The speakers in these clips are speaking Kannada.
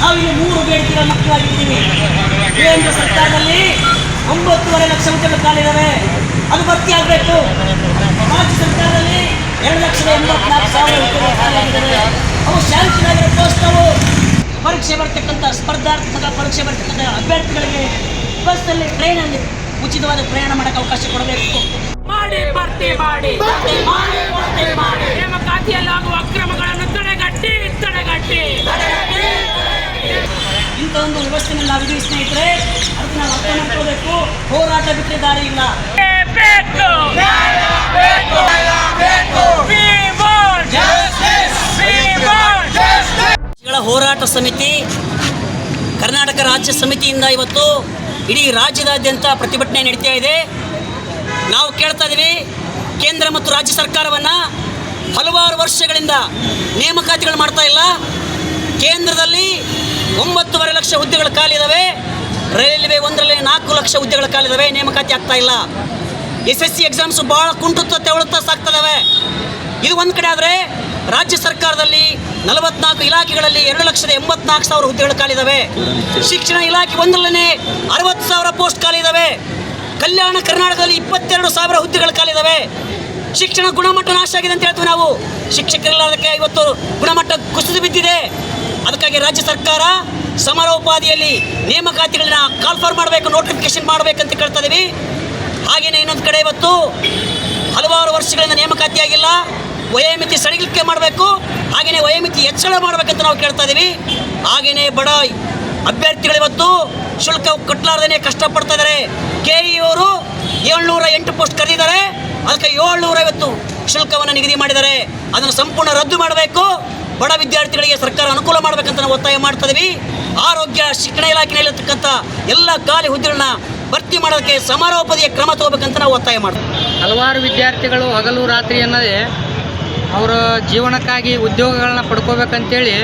ನಾವು ಇಲ್ಲಿ ಮೂರು ಬೇಡಿಕೆಗಳ ಮಕ್ಕಳಾಗಿದ್ದೀವಿ. ಕೇಂದ್ರ ಸರ್ಕಾರದಲ್ಲಿ ಒಂಬತ್ತುವರೆ ಲಕ್ಷ ಹುದ್ದೆಗಳು ಕಾಲಿದ್ದಾವೆ ಅದು ಭರ್ತಿ ಆಗಬೇಕು. ರಾಜ್ಯ ಸರ್ಕಾರದಲ್ಲಿ ಎರಡು ಲಕ್ಷದ ಎಂಬತ್ನಾಲ್ಕು ಸಾವಿರ ಹುದ್ದೆಗಳು ಅವು ಶಾಂಕ್ಷನ್ ಆಗಿರೋ ಪರೀಕ್ಷೆ ಬರ್ತಕ್ಕಂಥ ಸ್ಪರ್ಧಾತ್ಮಕ ಪರೀಕ್ಷೆ ಬರ್ತಕ್ಕಂಥ ಅಭ್ಯರ್ಥಿಗಳಿಗೆ ಬಸ್ನಲ್ಲಿ ಟ್ರೈನಲ್ಲಿ ಉಚಿತವಾದ ಪ್ರಯಾಣ ಮಾಡೋಕ್ಕೆ ಅವಕಾಶ ಕೊಡಬೇಕು. ಮಾಡಿ, ಭರ್ತಿ ಮಾಡಿ. ಇಂಥ ನಾವು ವ್ಯವಸ್ಥೆನ ಸ್ನೇಹಿತರೆ ಅದನ್ನ ಅರ್ಥ ಮಾಡ್ಕೋಬೇಕು. ಹೋರಾಟ ಬಿಟ್ಟರೆ ದಾರಿ ಇಲ್ಲ. ಹೋರಾಟ ಸಮಿತಿ ಕರ್ನಾಟಕ ರಾಜ್ಯ ಸಮಿತಿಯಿಂದ ಇವತ್ತು ಇಡೀ ರಾಜ್ಯದಾದ್ಯಂತ ಪ್ರತಿಭಟನೆ ನಡೀತಾ ಇದೆ. ನಾವು ಕೇಳ್ತಾ ಇದ್ದೀವಿ ಕೇಂದ್ರ ಮತ್ತು ರಾಜ್ಯ ಸರ್ಕಾರವನ್ನು ಹಲವಾರು ವರ್ಷಗಳಿಂದ ನೇಮಕಾತಿಗಳು ಮಾಡ್ತಾ ಇಲ್ಲ. ಕೇಂದ್ರದಲ್ಲಿ ಒಂಬತ್ತುವರೆ ಲಕ್ಷ ಹುದ್ದೆಗಳು ಖಾಲಿ ಇದ್ದಾವೆ ರೈಲ್ವೆ ಒಂದರಲ್ಲಿ ನಾಲ್ಕು ಲಕ್ಷ ಹುದ್ದೆಗಳು ಖಾಲಿದಾವೆ ನೇಮಕಾತಿ ಆಗ್ತಾ ಇಲ್ಲ. ಎಸ್ ಎಸ್ ಸಿ ಎಕ್ಸಾಮ್ಸು ಭಾಳ ಕುಂಟುತ್ತಾ ತೆವಳುತ್ತಾ ಸಾಕ್ತದವೆ. ಇದು ಒಂದು ಕಡೆ ಆದರೆ ರಾಜ್ಯ ಸರ್ಕಾರದಲ್ಲಿ ನಲವತ್ನಾಲ್ಕು ಇಲಾಖೆಗಳಲ್ಲಿ ಎರಡು ಲಕ್ಷದ ಎಂಬತ್ನಾಲ್ಕು ಸಾವಿರ ಹುದ್ದೆಗಳು ಖಾಲಿದಾವೆ ಶಿಕ್ಷಣ ಇಲಾಖೆ ಒಂದರಲ್ಲೇ ಅರವತ್ತು ಸಾವಿರ ಪೋಸ್ಟ್ ಖಾಲಿ ಇದಾವೆ. ಕಲ್ಯಾಣ ಕರ್ನಾಟಕದಲ್ಲಿ ಇಪ್ಪತ್ತೆರಡು ಸಾವಿರ ಹುದ್ದೆಗಳು ಖಾಲಿದಾವೆ ಶಿಕ್ಷಣ ಗುಣಮಟ್ಟ ನಾಶ ಆಗಿದೆ ಅಂತ ಹೇಳ್ತೀವಿ ನಾವು. ಶಿಕ್ಷಕರಿಲ್ಲದಕ್ಕೆ ಇವತ್ತು ಗುಣಮಟ್ಟ ಕುಸಿದು ಬಿದ್ದಿದೆ. ಅದಕ್ಕಾಗಿ ರಾಜ್ಯ ಸರ್ಕಾರ ಸಮರೋಪಾದಿಯಲ್ಲಿ ನೇಮಕಾತಿಗಳನ್ನ ಕಾಲ್ಫರ್ ಮಾಡಬೇಕು ನೋಟಿಫಿಕೇಶನ್ ಮಾಡಬೇಕಂತ ಕೇಳ್ತಾ ಇದೀವಿ. ಹಾಗೆಯೇ ಇನ್ನೊಂದು ಕಡೆ ಇವತ್ತು ಹಲವಾರು ವರ್ಷಗಳಿಂದ ನೇಮಕಾತಿ ಆಗಿಲ್ಲ. ವಯೋಮಿತಿ ಸಡಿಲಿಕೆ ಮಾಡಬೇಕು ಹಾಗೆಯೇ ವಯೋಮಿತಿ ಹೆಚ್ಚಳ ಮಾಡಬೇಕಂತ ನಾವು ಕೇಳ್ತಾ ಇದ್ದೀವಿ ಹಾಗೆಯೇ ಬಡ ಅಭ್ಯರ್ಥಿಗಳು ಇವತ್ತು ಶುಲ್ಕ ಕಟ್ಟಲಾರ್ದೇ ಕಷ್ಟಪಡ್ತಾ ಇದ್ದಾರೆ. ಕೆ ಇ ಅವರು ಏಳ್ನೂರ ಎಂಟು ಪೋಸ್ಟ್ ಕರೆದಿದ್ದಾರೆ ಅದಕ್ಕೆ ಏಳ್ನೂರ ಐವತ್ತು ಶುಲ್ಕವನ್ನು ನಿಗದಿ ಮಾಡಿದ್ದಾರೆ ಅದನ್ನು ಸಂಪೂರ್ಣ ರದ್ದು ಮಾಡಬೇಕು. ಬಡ ವಿದ್ಯಾರ್ಥಿಗಳಿಗೆ ಸರ್ಕಾರ ಅನುಕೂಲ ಮಾಡಬೇಕಂತ ನಾವು ಒತ್ತಾಯ ಮಾಡ್ತಾ ಆರೋಗ್ಯ, ಶಿಕ್ಷಣ ಇಲಾಖೆಯಲ್ಲಿರ್ತಕ್ಕಂಥ ಎಲ್ಲ ಖಾಲಿ ಹುದ್ದೆಗಳನ್ನ ಭರ್ತಿ ಮಾಡೋದಕ್ಕೆ ಸಮಾರೋಪದಿಯ ಕ್ರಮ ತಗೋಬೇಕಂತ ನಾವು ಒತ್ತಾಯ ಮಾಡ್ತೀವಿ. ಹಲವಾರು ವಿದ್ಯಾರ್ಥಿಗಳು ಹಗಲು ರಾತ್ರಿ ಅನ್ನದೇ ಅವರ ಜೀವನಕ್ಕಾಗಿ ಉದ್ಯೋಗಗಳನ್ನ ಪಡ್ಕೋಬೇಕಂತೇಳಿ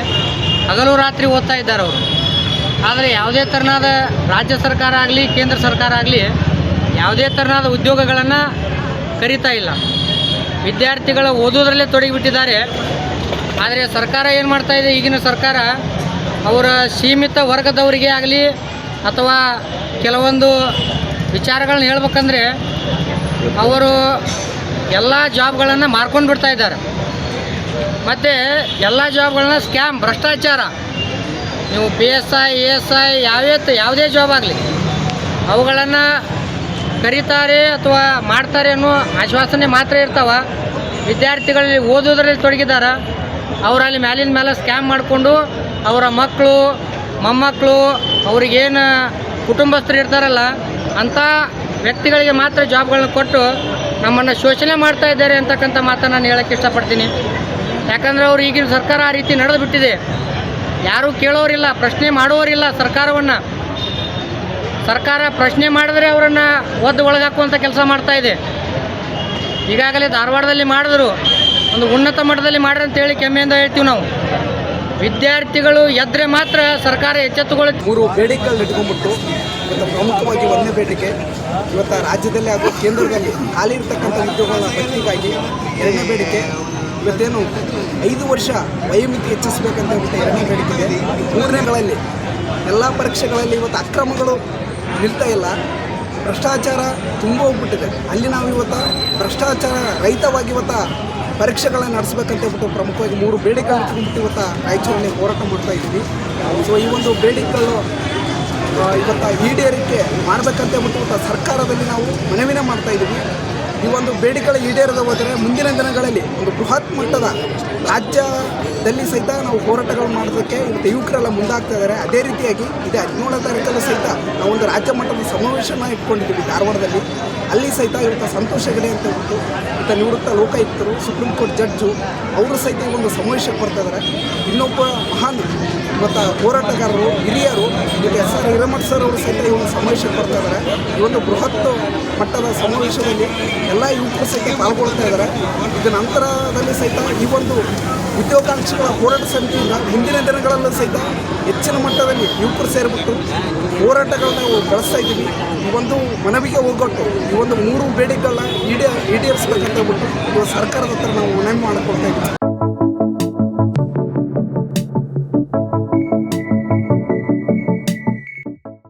ಹಗಲು ರಾತ್ರಿ ಓದ್ತಾ ಇದ್ದಾರೆ ಅವರು. ಆದರೆ ಯಾವುದೇ ಥರನಾದ ರಾಜ್ಯ ಸರ್ಕಾರ ಆಗಲಿ, ಕೇಂದ್ರ ಸರ್ಕಾರ ಆಗಲಿ ಯಾವುದೇ ಥರನಾದ ಉದ್ಯೋಗಗಳನ್ನು ಕರೀತಾ ಇಲ್ಲ. ವಿದ್ಯಾರ್ಥಿಗಳ ಓದೋದ್ರಲ್ಲೇ ತೊಡಗಿಬಿಟ್ಟಿದ್ದಾರೆ. ಆದರೆ ಸರ್ಕಾರ ಏನು ಮಾಡ್ತಾ ಇದೆ? ಈಗಿನ ಸರ್ಕಾರ ಅವರ ಸೀಮಿತ ವರ್ಗದವರಿಗೆ ಆಗಲಿ ಅಥವಾ ಕೆಲವೊಂದು ವಿಚಾರಗಳನ್ನ ಹೇಳ್ಬೇಕಂದ್ರೆ ಅವರು ಎಲ್ಲ ಜಾಬ್ಗಳನ್ನು ಮಾರ್ಕೊಂಡು ಬಿಡ್ತಾ ಇದ್ದಾರೆ. ಮತ್ತು ಎಲ್ಲ ಜಾಬ್ಗಳನ್ನ ಸ್ಕ್ಯಾಮ್, ಭ್ರಷ್ಟಾಚಾರ. ನೀವು P S I, A S I ಯಾವ್ಯಾವ ಯಾವುದೇ ಜಾಬ್ ಆಗಲಿ, ಅವುಗಳನ್ನು ಕರೀತಾರೆ ಅಥವಾ ಮಾಡ್ತಾರೆ ಅನ್ನೋ ಆಶ್ವಾಸನೆ ಮಾತ್ರ ಇರ್ತಾವ. ವಿದ್ಯಾರ್ಥಿಗಳಲ್ಲಿ ಓದೋದ್ರಲ್ಲಿ ತೊಡಗಿದ್ದಾರೆ ಅವರಲ್ಲಿ ಮ್ಯಾಲಿನ ಮೇಲೆ ಸ್ಕ್ಯಾಮ್ ಮಾಡಿಕೊಂಡು ಅವರ ಮಕ್ಕಳು, ಮೊಮ್ಮಕ್ಕಳು, ಅವ್ರಿಗೇನು ಕುಟುಂಬಸ್ಥರು ಇರ್ತಾರಲ್ಲ ಅಂಥ ವ್ಯಕ್ತಿಗಳಿಗೆ ಮಾತ್ರ ಜಾಬ್ಗಳನ್ನ ಕೊಟ್ಟು ನಮ್ಮನ್ನು ಶೋಷಣೆ ಮಾಡ್ತಾ ಇದ್ದಾರೆ ಅಂತಕ್ಕಂಥ ಮಾತನ್ನು ನಾನು ಹೇಳೋಕ್ಕೆ ಇಷ್ಟಪಡ್ತೀನಿ. ಯಾಕಂದರೆ ಅವ್ರು ಈಗಿನ ಸರ್ಕಾರ ಆ ರೀತಿ ನಡೆದು ಬಿಟ್ಟಿದೆ ಯಾರೂ ಕೇಳೋರಿಲ್ಲ, ಪ್ರಶ್ನೆ ಮಾಡೋರಿಲ್ಲ ಸರ್ಕಾರವನ್ನು. ಸರ್ಕಾರ ಪ್ರಶ್ನೆ ಮಾಡಿದ್ರೆ ಅವರನ್ನು ಒದ್ದು ಒಳಗಾಕುವಂಥ ಕೆಲಸ ಮಾಡ್ತಾ ಇದೆ. ಈಗಾಗಲೇ ಧಾರವಾಡದಲ್ಲಿ ಮಾಡಿದ್ರು. ಒಂದು ಉನ್ನತ ಮಟ್ಟದಲ್ಲಿ ಮಾಡ್ರಿ ಅಂತೇಳಿ ಕೆಮ್ಮೆಯಿಂದ ಹೇಳ್ತೀವಿ ನಾವು. ವಿದ್ಯಾರ್ಥಿಗಳು ಎದ್ರೆ ಮಾತ್ರ ಸರ್ಕಾರ ಎಚ್ಚೆತ್ತುಕೊಳ್ಳಿ ಮೂರು ಬೇಡಿಕೆಗಳನ್ನ ಇಟ್ಕೊಂಡ್ಬಿಟ್ಟು ಇವತ್ತು ಪ್ರಮುಖವಾಗಿ ಒಂದನೇ ಬೇಡಿಕೆ, ಇವತ್ತು ರಾಜ್ಯದಲ್ಲಿ ಹಾಗೂ ಕೇಂದ್ರದಲ್ಲಿ ಖಾಲಿ ಇರ್ತಕ್ಕಂಥ ಉದ್ಯೋಗಗಳ ಭರ್ತಿಗಾಗಿ ಎರಡನೇ ಬೇಡಿಕೆ, ಇವತ್ತೇನು ಐದು ವರ್ಷ ವಯೋಮಿತಿ ಹೆಚ್ಚಿಸಬೇಕಂತ ಹೇಳ್ಬಿಟ್ಟು ಎರಡನೇ ಬೇಡಿಕೆ ಮೂರನೇಗಳಲ್ಲಿ ಎಲ್ಲ ಪರೀಕ್ಷೆಗಳಲ್ಲಿ ಇವತ್ತು ಅಕ್ರಮಗಳು ನಿಲ್ತಾ ಇಲ್ಲ. ಭ್ರಷ್ಟಾಚಾರ ತುಂಬ ಹೋಗ್ಬಿಟ್ಟಿದೆ ಅಲ್ಲಿ ನಾವು ಇವತ್ತು ಭ್ರಷ್ಟಾಚಾರ ರಹಿತವಾಗಿ ಇವತ್ತು ಪರೀಕ್ಷೆಗಳನ್ನು ನಡೆಸಬೇಕಂತ ಹೇಳ್ಬಿಟ್ಟು ಪ್ರಮುಖವಾಗಿ ಮೂರು ಬೇಡಿಕೆಗಳನ್ನ ಇಟ್ಕೊಂಡ್ಬಿಟ್ಟು ಇವತ್ತು ರಾಯಚೂರಿನಲ್ಲಿ ಹೋರಾಟ ಮಾಡ್ತಾ ಇದ್ದೀವಿ. ಸೊ ಈ ಒಂದು ಬೇಡಿಕೆಗಳು ಇವತ್ತು ಈಡೇರಿಕೆ ಮಾಡಬೇಕಂತ ಹೇಳ್ಬಿಟ್ಟು ಇವತ್ತು ಸರ್ಕಾರದಲ್ಲಿ ನಾವು ಮನವಿನ ಮಾಡ್ತಾ ಇದ್ದೀವಿ. ಈ ಒಂದು ಬೇಡಿಕೆಗಳು ಈಡೇರದ ಹೋದರೆ ಮುಂದಿನ ದಿನಗಳಲ್ಲಿ ಒಂದು ಬೃಹತ್ ಮಟ್ಟದ ರಾಜ್ಯದಲ್ಲಿ ಸಹಿತ ನಾವು ಹೋರಾಟಗಳು ಮಾಡೋದಕ್ಕೆ ಇವತ್ತು ಯುವಕರೆಲ್ಲ ಮುಂದಾಗ್ತಾ ಇದ್ದಾರೆ. ಅದೇ ರೀತಿಯಾಗಿ ಇದೆ ಹದಿನೇಳನೇ ತಾರೀಕಲ್ಲೂ ಸಹಿತ ನಾವು ಒಂದು ರಾಜ್ಯ ಮಟ್ಟದ ಸಮಾವೇಶನ ಇಟ್ಕೊಂಡಿದ್ದೀವಿ ಧಾರವಾಡದಲ್ಲಿ. ಅಲ್ಲಿ ಸಹಿತ ಇವತ್ತು ಸಂತೋಷ ಹೆಗಡೆ ಅಂತ ಹೇಳ್ಬಿಟ್ಟು ಇವತ್ತು ನಿವೃತ್ತ ಲೋಕಾಯುಕ್ತರು, ಸುಪ್ರೀಂ ಕೋರ್ಟ್ ಜಡ್ಜು, ಅವರು ಸಹಿತ ಒಂದು ಸಮಾವೇಶಕ್ಕೆ ಬರ್ತಾ ಇದ್ದಾರೆ. ಇನ್ನೊಬ್ಬ ಮಹಾನ್ ಇವತ್ತು ಹೋರಾಟಗಾರರು, ಹಿರಿಯರು ಇವತ್ತು ಎಸ್ ಆರ್ ಹಿರಮಠ ಸರ್ ಅವರು ಸಹಿತ ಒಂದು ಸಮಾವೇಶಕ್ಕೆ ಬರ್ತಾ ಇದ್ದಾರೆ. ಈ ಒಂದು ಬೃಹತ್ ಮಟ್ಟದ ಸಮಾವೇಶದಲ್ಲಿ ಎಲ್ಲ ಯುವಕರು ಸಹಿತ ಪಾಲ್ಗೊಳ್ತಾ ಇದ್ದಾರೆ. ಇದರ ನಂತರದಲ್ಲಿ ಸಹಿತ ಈ ಒಂದು ಉದ್ಯೋಗಾಕಾಂಕ್ಷಿಗಳ ಹೋರಾಟ ಸಮಿತಿಯಿಂದ ಮುಂದಿನ ದಿನಗಳಲ್ಲೂ ಸಹಿತ ಹೆಚ್ಚಿನ ಮಟ್ಟದಲ್ಲಿ ಯುವಕರು ಸೇರಿಬಿಟ್ಟು ಹೋರಾಟಗಳನ್ನ ನಾವು ಬಳಸ್ತಾ ಇದ್ದೀವಿ. ಈ ಒಂದು ಮನವಿಗೆ ಹೋಗೊಟ್ಟು ಈ ಒಂದು ಮೂರು ಬೇಡಿಕೆಗಳನ್ನ ಈಡೇ, ಈಡೇರಿಸ್ಬೇಕಂತ ಹೇಳ್ಬಿಟ್ಟು ಇವತ್ತು ಸರ್ಕಾರದ ಹತ್ರ ನಾವು ಮನವಿ ಮಾಡಿಕೊಳ್ತಾ ಇದ್ದೀವಿ.